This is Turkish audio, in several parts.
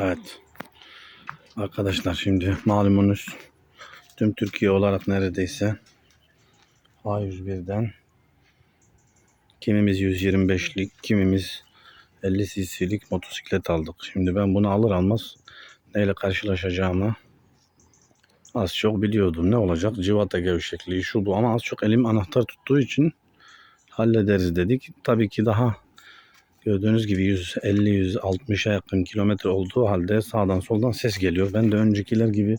Evet. Arkadaşlar şimdi malumunuz tüm Türkiye olarak neredeyse A101'den kimimiz 125'lik, kimimiz 50 cc'lik motosiklet aldık. Şimdi ben bunu alır almaz neyle karşılaşacağımı az çok biliyordum. Ne olacak? Civata gevşekliği şu bu ama az çok elim anahtar tuttuğu için hallederiz dedik. Tabii ki daha Gördüğünüz gibi 150-160'a yakın kilometre olduğu halde sağdan soldan ses geliyor. Ben de öncekiler gibi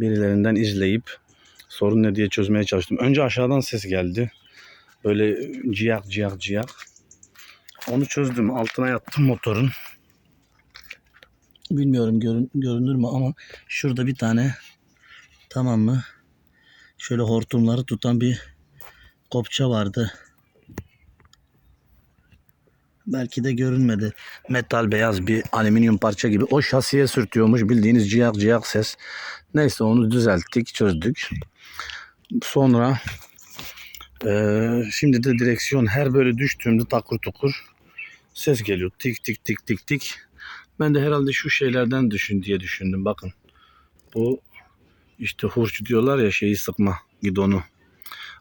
birilerinden izleyip sorun ne diye çözmeye çalıştım. Önce aşağıdan ses geldi. Böyle ciyak ciyak ciyak. Onu çözdüm. Altına yattım motorun. Bilmiyorum görün, görünür mü ama şurada bir tane tamam mı? Şöyle hortumları tutan bir kopça vardı. Belki de görünmedi. Metal beyaz bir alüminyum parça gibi. O şasiye sürtüyormuş bildiğiniz ciyak ciyak ses. Neyse onu düzelttik, çözdük. Sonra eee, şimdi de direksiyon her böyle düştüğümde takur tukur ses geliyor. Tik tik tik tik tik. Ben de herhalde şu şeylerden düşün diye düşündüm. Bakın bu işte hurç diyorlar ya şeyi sıkma gidonu.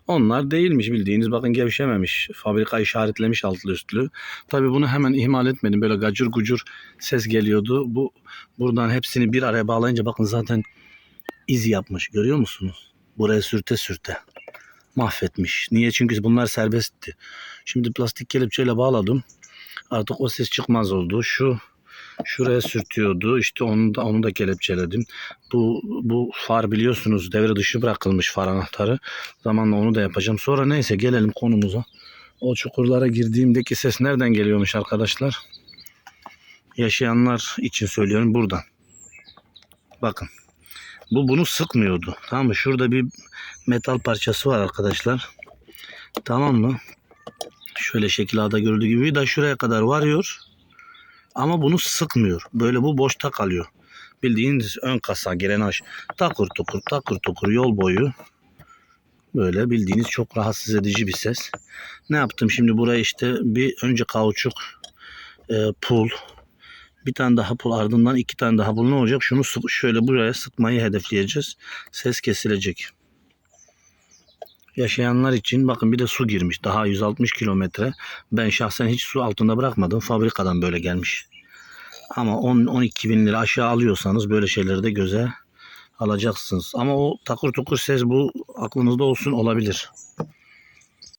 Onlar değilmiş bildiğiniz bakın gevşememiş. Fabrika işaretlemiş altlı üstlü. Tabii bunu hemen ihmal etmedim. Böyle gacır gucur ses geliyordu. Bu buradan hepsini bir araya bağlayınca bakın zaten iz yapmış. Görüyor musunuz? Buraya sürte sürte. Mahvetmiş. Niye? Çünkü bunlar serbestti. Şimdi plastik kelepçeyle bağladım. Artık o ses çıkmaz oldu. Şu şuraya sürtüyordu. İşte onu da onu da kelepçeledim. Bu bu far biliyorsunuz devre dışı bırakılmış far anahtarı. Zamanla onu da yapacağım. Sonra neyse gelelim konumuza. O çukurlara girdiğimdeki ses nereden geliyormuş arkadaşlar? Yaşayanlar için söylüyorum buradan. Bakın. Bu bunu sıkmıyordu. Tamam mı? Şurada bir metal parçası var arkadaşlar. Tamam mı? Şöyle şekil A'da görüldüğü gibi da şuraya kadar varıyor. Ama bunu sıkmıyor. Böyle bu boşta kalıyor. Bildiğiniz ön kasa grenaj takur tukur takur tukur yol boyu böyle bildiğiniz çok rahatsız edici bir ses. Ne yaptım şimdi buraya işte bir önce kauçuk e, pul bir tane daha pul ardından iki tane daha pul ne olacak? Şunu şöyle buraya sıkmayı hedefleyeceğiz. Ses kesilecek. Yaşayanlar için bakın bir de su girmiş. Daha 160 kilometre. Ben şahsen hiç su altında bırakmadım. Fabrikadan böyle gelmiş. Ama 10-12 bin lira aşağı alıyorsanız böyle şeyleri de göze alacaksınız. Ama o takır tukur ses bu aklınızda olsun olabilir.